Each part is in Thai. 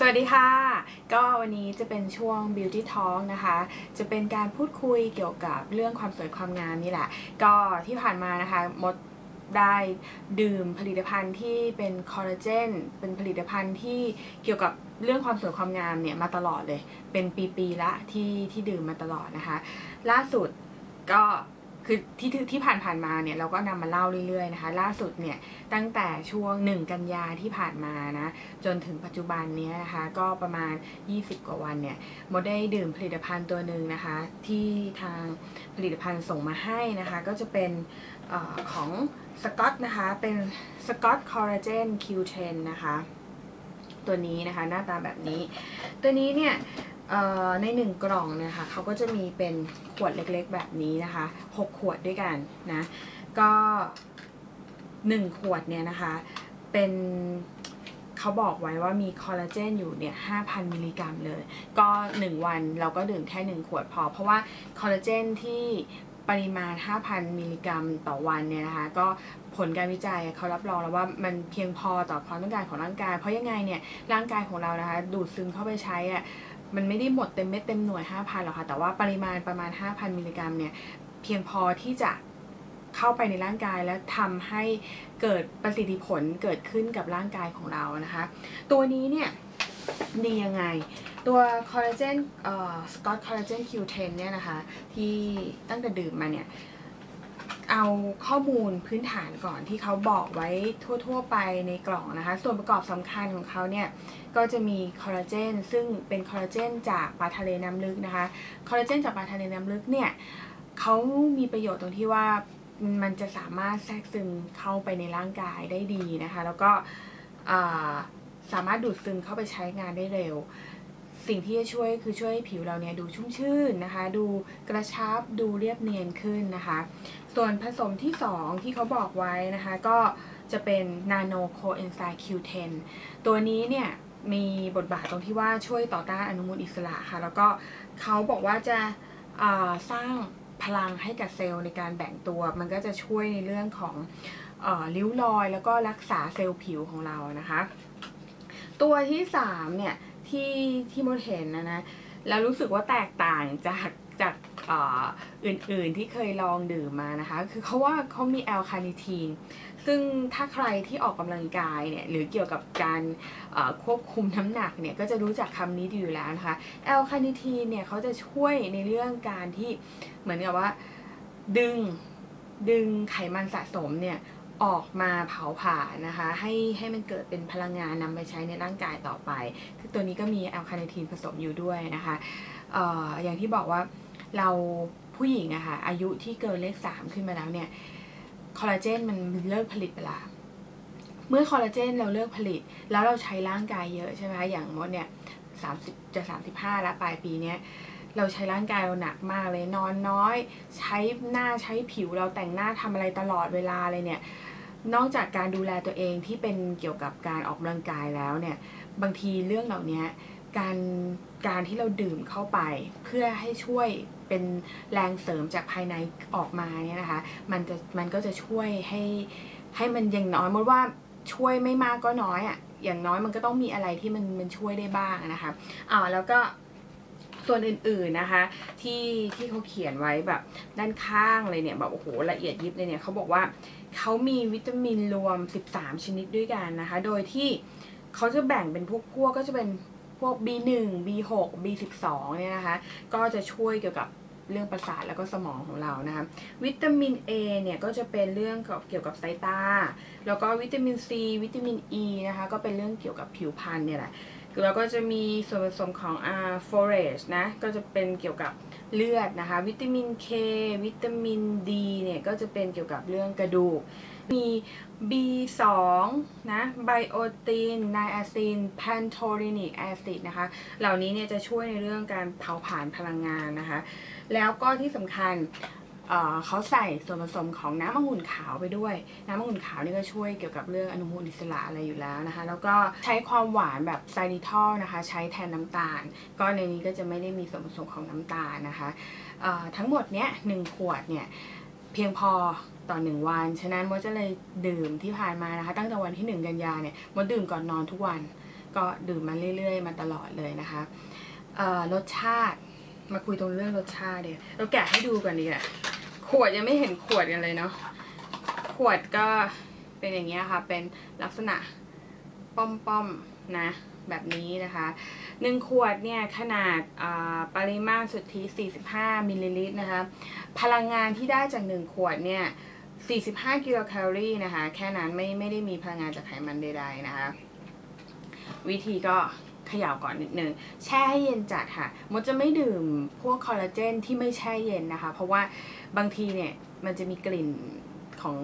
สวัสดีค่ะ ก็วันนี้จะเป็นช่วง Beauty Talk นะคะ จะเป็นการพูดคุยเกี่ยวกับเรื่องความสวยความงามนี่แหละ ก็ที่ผ่านมานะคะมดได้ดื่มผลิตภัณฑ์ที่เป็นคอลลาเจนเป็นผลิตภัณฑ์ที่เกี่ยวกับเรื่องความสวยความงามเนี่ยมาตลอดเลย เป็นปีๆละที่ที่ดื่มมาตลอดนะคะ ล่าสุดก็ คือที่ที่ผ่านๆมาเนี่ยเราก็นำมาเล่าเรื่อยๆนะคะ ล่าสุดเนี่ยตั้งแต่ช่วง 1 กันยาที่ผ่านมานะจนถึงปัจจุบันนี้นะคะ ก็ประมาณ 20 กว่าวันเนี่ยโมได้ดื่มผลิตภัณฑ์ตัวหนึ่งนะคะ ที่ทางผลิตภัณฑ์ส่งมาให้นะคะ ก็จะเป็นออของสกอตนะคะ เป็นสกอตคอลลาเจน Q10 นะคะ ตัวนี้นะคะ หน้าตาแบบนี้ ตัวนี้เนี่ย ในหนึ่งกล่องเนี่ยค่ะเขาก็จะมีเป็นขวดเล็กๆแบบนี้นะคะ 6 ขวดด้วยกันนะ ก็ 1 ขวดเนี่ยนะคะ เป็นเขาบอกไว้ว่ามีคอลลาเจนอยู่เนี่ย 5,000 มิลลิกรัมเลย ก็ 1 วันเราก็ดื่มแค่ 1 ขวดพอ เพราะว่าคอลลาเจนที่ปริมาณ 5,000 มิลลิกรัมต่อวันเนี่ยนะคะ ก็ผลการวิจัยเขารับรองแล้วว่ามันเพียงพอต่อความต้องการของร่างกาย เพราะยังไงเนี่ยร่างกายของเรานะคะ ดูดซึมเข้าไปใช้อะ มันไม่ได้หมดเต็มเม็ดเต็มหน่วย 5,000หรอกค่ะ แต่ว่าปริมาณประมาณ 5,000 มิลลิกรัมเนี่ย เพียงพอที่จะเข้าไปในร่างกายและทำให้เกิดประสิทธิผลเกิดขึ้นกับร่างกายของเรานะคะ ตัวนี้เนี่ยดียังไง ตัวคอลลาเจนเอ่อสกอตคอลลาเจน Q10 เนี่ยนะคะ ที่ตั้งแต่ดื่มมาเนี่ย เอาข้อมูลพื้นฐานก่อนที่เขาบอกไว้ทั่ว ๆ ไปในกล่องนะคะ ส่วนประกอบสำคัญของเขาเนี่ย ก็จะมีคอลลาเจนซึ่งเป็นคอลลาเจนจากปลาทะเลน้ำลึกนะคะ คอลลาเจนจากปลาทะเลน้ำลึกเนี่ยเขามีประโยชน์ตรงที่ว่ามันจะสามารถแทรกซึมเข้าไปในร่างกายได้ดีนะคะ แล้วก็สามารถดูดซึมเข้าไปใช้งานได้เร็ว สิ่งที่จะช่วยคือช่วยให้ผิวเราเนี่ยดูชุ่มชื่นนะคะ ดูกระชับดูเรียบเนียนขึ้นนะคะ ส่วนผสมที่ 2 ที่เขาบอกไว้นะคะ ก็จะเป็น Nano Coenzyme Q10 ตัวนี้เนี่ยมีบทบาทตรงที่ว่าช่วยต่อต้านอนุมูลอิสระค่ะ แล้วก็เขาบอกว่าจะาสร้างพลังให้กับเซลล์ในการแบ่งตัว มันก็จะช่วยในเรื่องของอริ้วรอย แล้วก็รักษาเซลล์ผิวของเรานะคะ ตัวที่3เนี่ย ที่ที่มดเห็นนะนะแล้วรู้สึกว่าแตกต่างจากจากอื่นๆที่เคยลองดื่มมานะคะ คือเขาว่าเขามีแอลคาเนทีน ซึ่งถ้าใครที่ออกกำลังกายเนี่ยหรือเกี่ยวกับการควบคุมน้ำหนักเนี่ยก็จะรู้จักคำนี้ดีอยู่แล้วนะคะแอลคาเนทีนเนี่ยเขาจะช่วยในเรื่องการที่เหมือนกับว่าดึงดึงไขมันสะสมเนี่ย ออกมาเผาผลาญนะคะ ให้ให้มันเกิดเป็นพลังงานนำไปใช้ในร่างกายต่อไป คือตัวนี้ก็มีแอลคาเนทีนผสมอยู่ด้วยนะคะเอ่ออย่างที่บอกว่าเราผู้หญิงอะค่ะอายุที่เกินเลขสามขึ้นมาแล้วเนี่ยคอลลาเจนมันเลิกผลิตไปละเมื่อคอลลาเจนเราเลิกผลิต แล้วเราใช้ร่างกายเยอะใช่ไหมคะอย่างมดเนี่ยสามสิบจะสามสิบห้าแล้วปลายปีเนี้ย เราใช้ร่างกายเราหนักมากเลยนอนน้อย ใช้หน้าใช้ผิวเราแต่งหน้าทำอะไรตลอดเวลาเลยเนี่ยนอกจากการดูแลตัวเองที่เป็นเกี่ยวกับการออกกำลังกายแล้วเนี่ยบางทีเรื่องเหล่านี้การการที่เราดื่มเข้าไปเพื่อให้ช่วยเป็นแรงเสริมจากภายในออกมาเนี่ยนะคะมันจะมันก็จะช่วยให้ให้มันอย่างน้อยมดว่าช่วยไม่มากก็น้อยอะ่ะอย่างน้อยมันก็ต้องมีอะไรที่มันมันช่วยได้บ้างนะคะอ่าแล้วก็ ส่วอื่นๆนะคะ ที่ที่เขาเขียนไว้แบบด้านข้างเลยเนี่ยแบบโอ้โหละเอียดยิบเลยเนี่ยเขาบอกว่าเขามีวิตามินรวม 13 ชนิดด้วยกันนะคะ โดยที่เขาจะแบ่งเป็นพวกพวกก็จะเป็นพวก B1 B6 B12 เนี่ยนะคะ ก็จะช่วยเกี่ยวกับเรื่องประสาทแล้วก็สมองของเรานะคะ วิตามิน A เนี่ยก็จะเป็นเรื่องเกี่ยวกับสายตา แล้วก็วิตามิน C วิตามิน E นะคะ ก็เป็นเรื่องเกี่ยวกับผิวพรรณเนี่ยแหละ แล้วก็จะมีส่วนผสมของอ่าโฟเรชนะ ก็จะเป็นเกี่ยวกับเลือดนะคะ วิตามิน K วิตามิน D เนี่ย ก็จะเป็นเกี่ยวกับเรื่องกระดูก มี B2 นะไบโอตินไนอาซินแพนโทรินิกแอซิดนะคะ เหล่านี้เนี่ยจะช่วยในเรื่องการเผาผลาญพลังงานนะคะ แล้วก็ที่สำคัญ เเขาใส่ส่วนผสมของน้ำองุ่นขาวไปด้วย น้ำองุ่นขาวนี่ก็ช่วยเกี่ยวกับเรื่องอนุมูลอิสระอะไรอยู่แล้วนะคะ แล้วก็ใช้ความหวานแบบไซริทอลนะคะ ใช้แทนน้ำตาล ก็ในนี้ก็จะไม่ได้มีส่วนผสมของน้ำตาลนะคะทั้งหมดเนี้ยหนึ่งขวดเนี่ยเพียงพอต่อหนึ่งวัน ฉะนั้นมดจะเลยดื่มที่ผ่านมานะคะ ตั้งแต่วันที่หนึ่งกันยาเนี่ยมดดื่มก่อนนอนทุกวัน ก็ดื่มมาเรื่อย ๆ มาตลอดเลยนะคะรสชาติมาคุยตรงเรื่องรสชาติเดี๋ยวเราแกะให้ดูก่อนดีกว่า ขวดยังไม่เห็นขวดกันเลยเนาะขวดก็เป็นอย่างเงี้ยค่ะเป็นลักษณะป้อมๆนะแบบนี้นะคะหนึ่งขวดเนี่ยขนาดปริมาตรสุทธิ 45มิลลิลิตรนะคะพลังงานที่ได้จากหนึ่งขวดเนี่ย 45 กิโลแคลอรี่นะคะแค่นั้นไม่ไม่ได้มีพลังงานจากไขมันใดๆนะคะวิธีก็ ขย่าก่อนนิดนึงแช่ให้เย็นจัดค่ะมดจะไม่ดื่มพวกคอลลาเจนที่ไม่แช่เย็นนะคะ เพราะว่าบางทีเนี่ยมันจะมีกลิ่นของ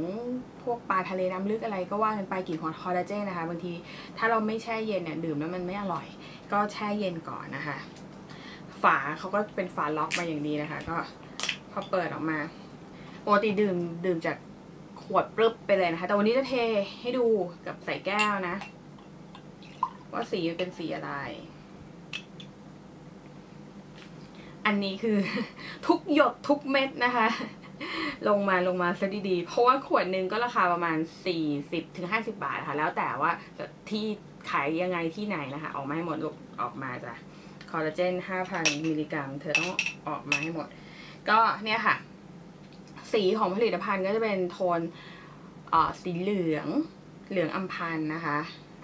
พวกปลาทะเลน้ำลึกอะไรก็ว่ากันไปกลิ่นของคอลลาเจนนะคะ บางทีถ้าเราไม่แช่เย็นเนี่ยดื่มแล้วมันไม่อร่อย ก็แช่เย็นก่อนนะคะ ฝาเขาก็เป็นฝาล็อกมาอย่างดีนะคะ ก็พอเปิดออกมาปกติดื่มดื่มจากขวดปรึบไปเลยนะคะ แต่วันนี้จะเทให้ดูกับใส่แก้วนะ ว่าสีเป็นสีอะไร อันนี้คือทุกหยดทุกเม็ดนะคะ ลงมาลงมาซะดีๆ เพราะว่าขวดหนึ่งก็ราคาประมาณ 40ถึง50บาทค่ะ แล้วแต่ว่าที่ขายยังไงที่ไหนนะคะ ออกมาให้หมดลูกออกมาจ้ะคอลลาเจน 5,000 มิลลิกรัม เธอต้องออกมาให้หมด ก็เนี่ยค่ะ สีของผลิตภัณฑ์ก็จะเป็นโทนสีเหลือง เหลืองอัมพันนะคะ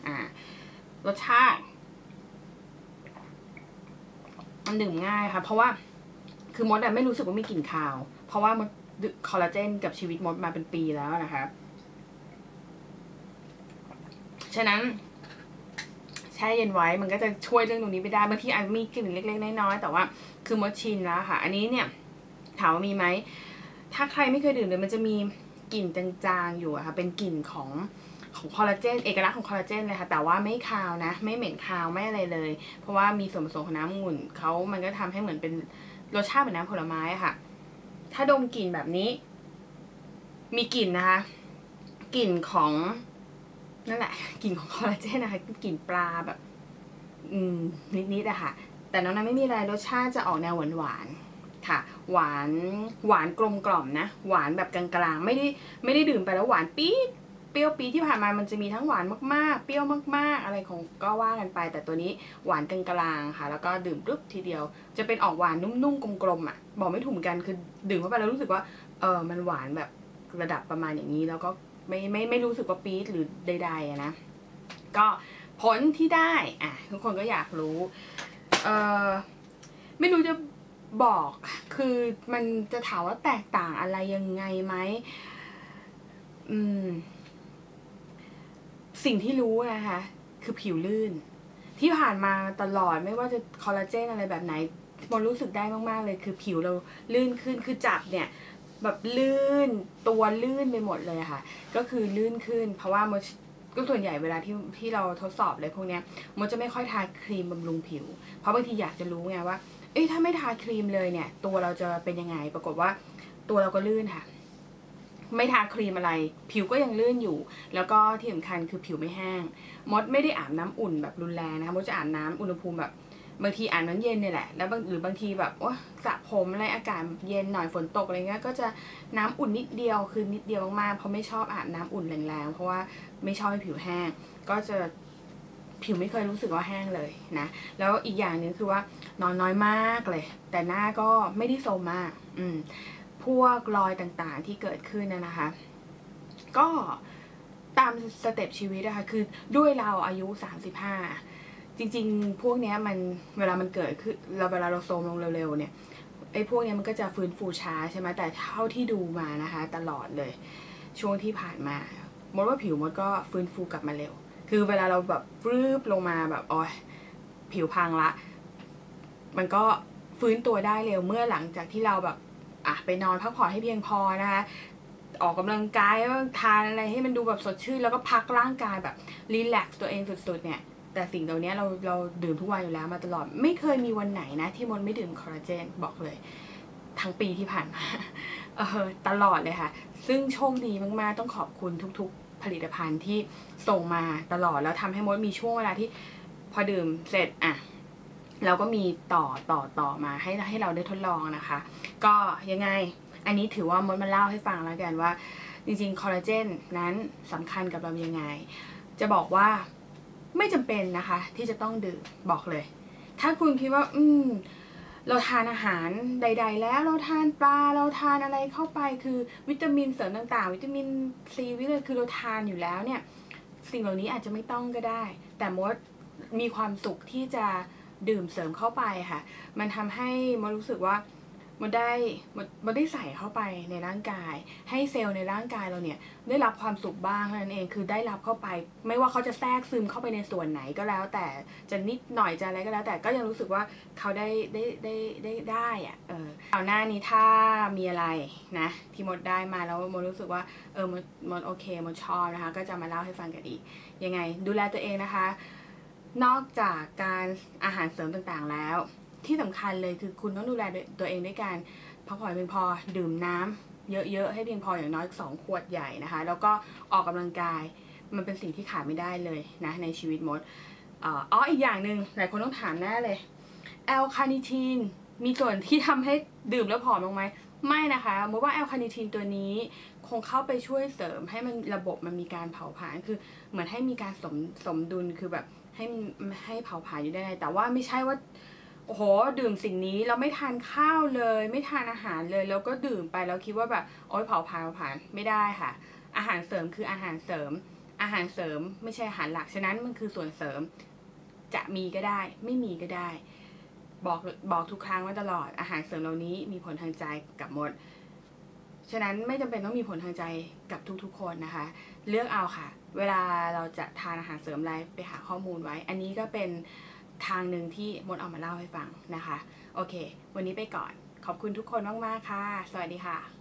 อ่า รสชาติ มันดื่มง่ายค่ะ เพราะว่า คือมดอะไม่รู้สึกว่ามีกลิ่นคาว เพราะว่ามดคอลลาเจนกับชีวิตมดมาเป็นปีแล้วนะคะฉะนั้นแช่เย็นไว้มันก็จะช่วยเรื่องตรงนี้ไปได้บางทีอาจมีกลิ่นเล็กๆน้อยๆแต่ว่า คือมดชินแล้วค่ะ อันนี้เนี่ย ถามว่ามีไหมถ้าใครไม่เคยดื่มเลยมันจะมีกลิ่นจางๆอยู่อะค่ะ เป็นกลิ่นของ ของคอลลาเจนเอกลักษณ์ของคอลลาเจนเลยค่ะ แต่ว่าไม่คาวนะ ไม่เหม็นคาวไม่อะไรเลย เพราะว่ามีส่วนผสมของน้ำองุ่นเขามันก็ทำให้เหมือนเป็นรสชาติเหมือนน้ำผลไม้ค่ะ ถ้าดมกลิ่นแบบนี้ มีกลิ่นนะคะกลิ่นของนั่นแหละกลิ่นของคอลลาเจนนะคะกลิ่นปลาแบบ อืมนิดๆอะค่ะ แต่น้องนั้นไม่มีอะไรรสชาติจะออกแนวหวานหวานค่ะ หวานหวานกลมกล่อมนะ หวานแบบกลางๆไม่ได้ไม่ได้ดื่มไปแล้วหวานปี๊ด เปรี้ยวปีที่ผ่านมามันจะมีทั้งหวานมากๆ เปรี้ยวมาก ๆ อะไรของก็ว่ากันไป แต่ตัวนี้หวานกลางๆค่ะ แล้วก็ดื่มปุ๊บทีเดียว จะเป็นออกหวานนุ่มๆกลมๆอะ บอกไม่ถูกกันคือดื่มเข้าไปแล้วรู้สึกว่าเออมันหวานแบบระดับประมาณอย่างนี้ แล้วก็ไม่ไม่ไม่รู้สึกว่าปี๊ดหรือใดๆนะก็ผลที่ได้อะทุกคนก็อยากรู้เออไม่รู้จะบอกคือมันจะถามว่าแตกต่างอะไรยังไงไหมอืม สิ่งที่รู้นะคะ คือผิวลื่น ที่ผ่านมาตลอดไม่ว่าจะคอลลาเจนอะไรแบบไหนมันรู้สึกได้มากๆเลย คือผิวเราลื่นขึ้นคือจับเนี่ยแบบลื่นตัวลื่นไปหมดเลยค่ะ ก็คือลื่นขึ้น เพราะว่ามันก็ส่วนใหญ่เวลาที่ที่เราทดสอบเลยพวกเนี้ยมันจะไม่ค่อยทาครีมบำรุงผิว เพราะบางทีอยากจะรู้ไงว่า เอ้ยถ้าไม่ทาครีมเลยเนี่ย ตัวเราจะเป็นยังไง ปรากฏว่าตัวเราก็ลื่นค่ะ ไม่ทาครีมอะไร ผิวก็ยังลื่นอยู่ แล้วก็ที่สำคัญคือผิวไม่แห้ง มดไม่ได้อาบน้ำอุ่นแบบรุนแรงนะคะมดจะอาบน้ำอุณหภูมิแบบบางทีอาบน้ำเย็นเนี่ยแหละ แล้วบางหรือบางทีแบบว่าสระผมอะไรอากาศเย็นหน่อยฝนตกอะไรเงี้ย ก็จะน้ำอุ่นนิดเดียวคือนิดเดียวมากๆ เพราะไม่ชอบอาบน้ำอุ่นแรงๆ เพราะว่าไม่ชอบให้ผิวแห้ง ก็จะผิวไม่เคยรู้สึกว่าแห้งเลยนะ แล้วอีกอย่างหนึ่งคือว่านอนน้อยมากเลย แต่หน้าก็ไม่ได้โซมมาก อืม พวกรอยต่างๆที่เกิดขึ้นนะนะคะ ก็ตามสเต็ปชีวิตนะคะคือด้วยเราอายุ 35 จริง ๆ พวกนี้มันเวลามันเกิดขึ้นเราเวลาเราโซมลงเร็วๆเนี่ยไอ้พวกนี้มันก็จะฟื้นฟูช้าใช่ไหมแต่เท่าที่ดูมานะคะ ตลอดเลย ช่วงที่ผ่านมามดว่าผิวมดก็ฟื้นฟูกลับมาเร็ว คือเวลาเราแบบฟืบลงมาแบบอ้ยผิวพังละ มันก็ฟื้นตัวได้เร็วเมื่อหลังจากที่เราแบบ อะไปนอนพักผ่อนให้เพียงพอนะคะออกกำลังกายทานอะไรให้มันดูแบบสดชื่น แล้วก็พักร่างกายแบบรีแลกซ์ตัวเองสุดๆเนี่ยแต่สิ่งเหล่านี้เราเราดื่มทุกวันอยู่แล้วมาตลอดไม่เคยมีวันไหนนะ ที่มดไม่ดื่มคอลลาเจนบอกเลย ทั้งปีที่ผ่านมาเออตลอดเลยค่ะ ซึ่งโชคดีมากๆ ต้องขอบคุณทุกๆ ผลิตภัณฑ์ที่ส่งมาตลอดแล้วทำให้มดมีช่วงเวลาที่พอดื่มเสร็จอะ เราก็มีต่อต่อต่อมาให้ให้เราได้ทดลองนะคะ ก็ยังไงอันนี้ถือว่ามดมาเล่าให้ฟังแล้วกันว่า จริงๆคอลลาเจนนั้นสำคัญกับเรายังไง จะบอกว่าไม่จำเป็นนะคะ ที่จะต้องดื่มบอกเลย ถ้าคุณคิดว่า อืมเราทานอาหารใด ๆ แล้วเราทานปลาเราทานอะไรเข้าไปคือวิตามินเสริมต่างๆ วิตามินซีวิตามินคือเราทานอยู่แล้วเนี่ย สิ่งเหล่านี้อาจจะไม่ต้องก็ได้ แต่มดมีความสุขที่จะ ดื่มเสริมเข้าไปค่ะ มันทำให้มดรู้สึกว่ามดได้มดมดได้ใส่เข้าไปในร่างกาย ให้เซลล์ในร่างกายเราเนี่ยได้รับความสุขบ้างนั้นเองคือได้รับเข้าไป ไม่ว่าเขาจะแทรกซึมเข้าไปในส่วนไหนก็แล้ว แต่จะนิดหน่อยจะอะไรก็แล้ว แต่ก็ยังรู้สึกว่าเขาได้ได้ได้ได้ได้อะเออคราวหน้านี้ถ้ามีอะไรนะที่มดได้มาแล้วมดรู้สึกว่าเออมดมดโอเคมดชอบนะคะ ก็จะมาเล่าให้ฟังกันอีกยังไง ดูแลตัวเองนะคะ นอกจากการอาหารเสริมต่างๆแล้ว ที่สำคัญเลยคือคุณต้องดูแลตัวเองด้วยการพักผ่อนเพียงพอดื่มน้ำเยอะๆ ให้เพียงพออย่างน้อยสองขวดใหญ่นะคะ แล้วก็ออกกำลังกายมันเป็นสิ่งที่ขาดไม่ได้เลยนะในชีวิตมดอ่ออ๋ออีกอย่างหนึ่งหลายคนต้องถามแน่เลยแอลคาเนิทีนมีส่วนที่ทำให้ดื่มแล้วผอมลงไหมไม่นะคะมดว่าแอลคาเนิทีนตัวนี้คงเข้าไปช่วยเสริมให้มันระบบมันมีการเผาผลาญคือเหมือนให้มีการสมสมดุลคือแบบ ให้ให้เผาผลาญอยู่ได้ไงแต่ว่าไม่ใช่ว่าโอ้โหดื่มสิ่งนี้เราไม่ทานข้าวเลย ไม่ทานอาหารเลย แล้วก็ดื่มไปแล้วคิดว่าแบบโอ๊ยเผาผลาญเผาผลาญไม่ได้ค่ะ อาหารเสริมคืออาหารเสริม อาหารเสริมไม่ใช่อาหารหลักฉะนั้นมันคือส่วนเสริมจะมีก็ได้ ไม่มีก็ได้ บอกบอกทุกครั้งว่าตลอดอาหารเสริมเหล่านี้มีผลทางใจกับหมด ฉะนั้นไม่จำเป็นต้องมีผลทางใจกับทุกๆ คนนะคะ เลือกเอาค่ะ เวลาเราจะทานอาหารเสริมอะไรไปหาข้อมูลไว้ อันนี้ก็เป็นทางหนึ่งที่มดเอามาเล่าให้ฟังนะคะ โอเค วันนี้ไปก่อน ขอบคุณทุกคนมากๆค่ะ สวัสดีค่ะ